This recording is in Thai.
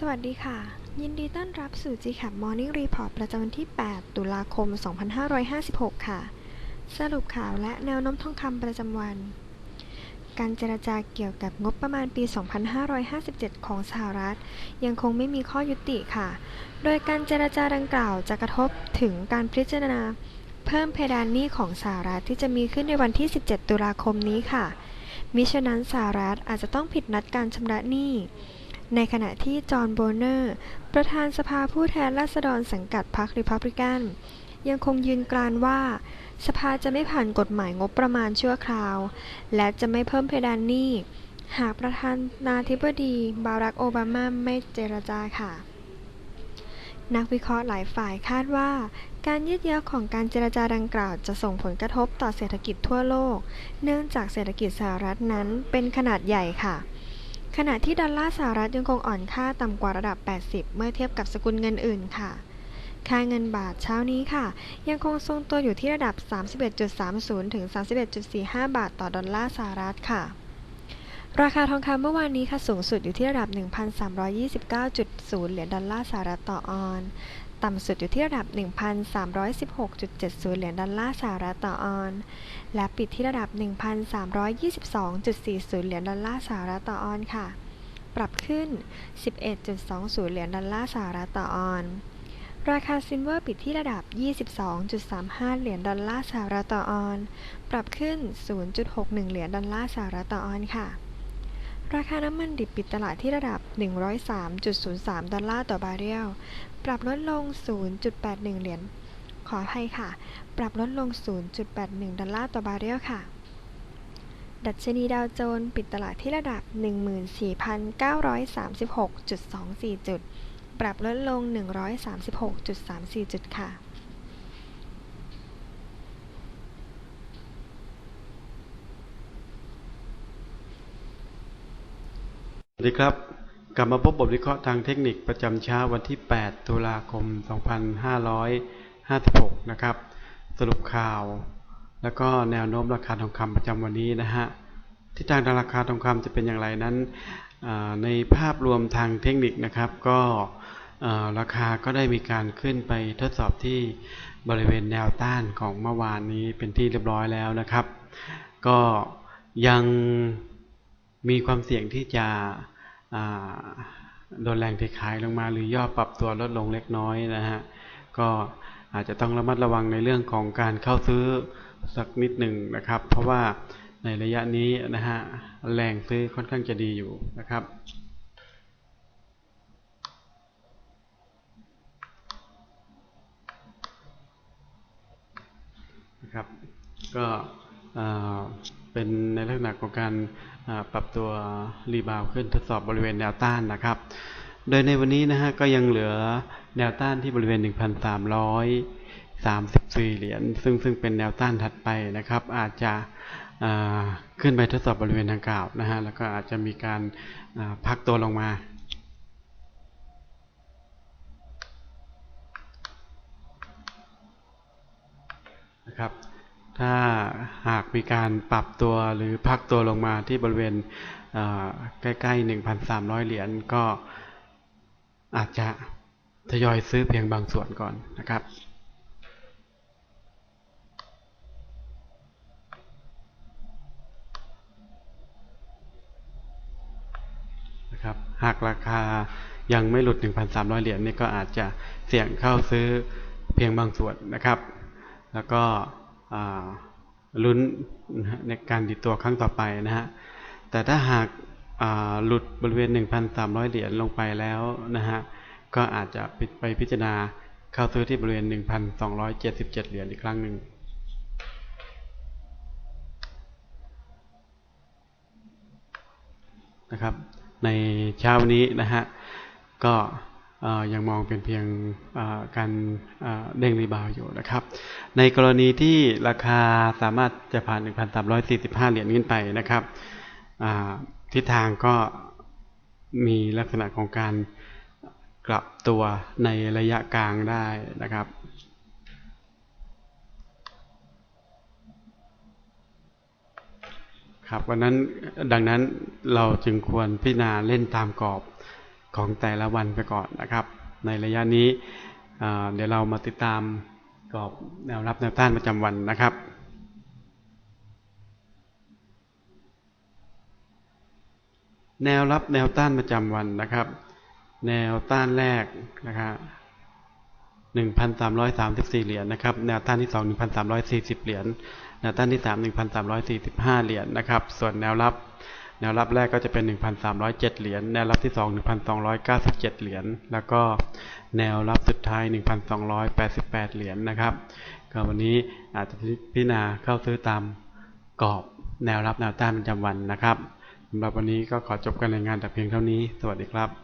สวัสดีค่ะ ยินดีต้อนรับสู่ GCAP Morning Report ประจำวันที่ 8 ตุลาคม 2556 ค่ะ สรุปข่าวและแนวโน้มทองคำประจำวัน การเจรจาเกี่ยวกับงบประมาณปี 2557 ของสหรัฐ ยังคงไม่มีข้อยุติค่ะ โดยการเจรจาดังกล่าวจะกระทบถึงการพิจารณา เพิ่มเพดานหนี้ของสหรัฐที่จะมีขึ้นในวันที่ 17 ตุลาคมนี้ค่ะ มิฉะนั้นสหรัฐอาจจะต้องผิดนัดการชำระหนี้ ในขณะที่จอห์น โบเนอร์ ประธานสภาผู้แทนราษฎรสังกัดพรรคริพับลิกัน ยังคงยืนกรานว่า สภาจะไม่ผ่านกฎหมายงบประมาณชั่วคราว และจะไม่เพิ่มเพดานหนี้ หากประธานาธิบดีบารักโอบามาไม่เจรจาค่ะ นักวิเคราะห์หลายฝ่ายคาดว่าการยืดเยื้อของการเจรจาดังกล่าวจะส่งผลกระทบต่อเศรษฐกิจทั่วโลก เนื่องจากเศรษฐกิจสหรัฐนั้นเป็นขนาดใหญ่ค่ะ ขณะที่ดอลลาร์สหรัฐยังคงอ่อนค่าต่ำกว่าระดับ 80 เมื่อเทียบกับสกุลเงินอื่นค่ะ ค่าเงินบาทเช้านี้ค่ะ ยังคงทรงตัวอยู่ที่ระดับ 31.30 ถึง 31.45 บาทต่อดอลลาร์สหรัฐค่ะ ราคาทองคำเมื่อวานนี้ค่ะสูงสุดอยู่ที่ระดับ 1,329.0 เหรียญดอลลาร์สหรัฐต่อออน ต่ำสุดอยู่ที่ระดับ 1,316.70 เหรียญดอลลาร์สหรัฐต่อออน และปิดที่ระดับ 1,322.40 เหรียญดอลลาร์สหรัฐต่อออนค่ะ ปรับขึ้น 11.20 เหรียญดอลลาร์สหรัฐต่อออน ราคาซิลเวอร์ปิดที่ระดับ 22.35 เหรียญดอลลาร์สหรัฐต่อออน ปรับขึ้น 0.61 เหรียญดอลลาร์สหรัฐต่อออนค่ะ ราคาน้ำมันดิบปิดตลาดที่ระดับ 103.03 ดอลลาร์ต่อบาร์เรล ปรับลดลง 0.81 เหรียญ ขออภัยค่ะ ปรับลดลง 0.81 ดอลลาร์ต่อบาร์เรลค่ะ ดัชนีดาวโจนส์ปิดตลาดที่ระดับ 14,936.24 จุด ปรับลดลง 136.34 จุดค่ะ สวัส ดีครับกลับมาพบบทวิเคราะห์ทางเทคนิคประจำเช้าวันที่ 8 ตุลาคม 2556 นะครับ สรุปข่าว แล้วก็แนวโน้มราคาทองคำประจำวันนี้นะฮะทิศทางทางราคาทองคำจะเป็นอย่างไรนั้นในภาพรวมทางเทคนิคนะครับ ก็ราคาก็ได้มีการขึ้นไปทดสอบที่บริเวณแนวต้านของเมื่อวานนี้เป็นที่เรียบร้อยแล้วนะครับ ก็ยังมีความเสี่ยงที่จะ โดนแรงเทขายลงมา หรือย่อปรับตัวลดลงเล็กน้อยนะฮะก็อาจจะต้องระมัดระวังในเรื่องของการเข้าซื้อสักนิดหนึ่งนะครับ เพราะว่าในระยะนี้นะฮะแรงซื้อค่อนข้างจะดีอยู่นะครับนะครับ ก็เป็นในลักษณะของการ ปรับตัวรีบาวขึ้นทดสอบบริเวณแนวต้านนะครับ โดยในวันนี้นะฮะก็ยังเหลือแนวต้านที่บริเวณ 1,334 เหรียญซึ่งซึ่งเป็นแนวต้านถัดไปนะครับ อาจจะขึ้นไปทดสอบบริเวณดังกล่าวนะฮะแล้วก็อาจจะมีการพักตัวลงมานะครับ ถ้าหากมีการปรับตัวหรือพักตัวลงมาที่บริเวณใกล้ๆ1,300เหรียญก็อาจจะทยอยซื้อเพียงบางส่วนก่อนนะครับ นะครับ หากราคายังไม่หลุด 1,300 เหรียญนี่ก็อาจจะเสี่ยงเข้าซื้อเพียงบางส่วนนะครับ แล้วก็ ลุ้นในการดิดตัวครั้งต่อไปนะฮะ แต่ถ้าหากหลุดบริเวณ 1,300 เหรียญลงไปแล้วนะฮะ ก็อาจจะไปพิจารณาเข้าซื้อที่บริเวณ 1,277 เหรียญอีกครั้งหนึ่งนะครับ ในเช้านี้นะฮะ ก็ ยังมองเป็นเพียงการเด้งรีบาวอยู่นะครับ ในกรณีที่ราคาสามารถจะผ่าน 1,345 เหรียญขึ้นไปนะครับทิศทางก็มีลักษณะของการกลับตัวในระยะกลางได้นะครับครับวันนั้นดังนั้นเราจึงควรพิจารณาเล่นตามกรอบ ของแต่ละวันไปก่อนนะครับ ในระยะนี้เดี๋ยวเรามาติดตามกรอบแนวรับแนวต้านประจำวันนะครับแนวรับแนวต้านประจำวันนะครับ แนวต้านแรกนะครับ1,334เหรียญนะครับ แนวต้านที่2 1,340เหรียญ แนวต้านที่3 1,345เหรียญนะครับ ส่วนแนวรับ แนวรับแรกก็จะเป็น 1,307 เหรียญ แนวรับที่ 2 1,297 เหรียญ แล้วก็แนวรับสุดท้าย 1,288 เหรียญนะครับ ก็วันนี้อาจจะพิจารณาเข้าซื้อตามกรอบแนวรับแนวต้านประจำวันนะครับสำหรับวันนี้ก็ขอจบการรายงานแต่เพียงเท่านี้ สวัสดีครับ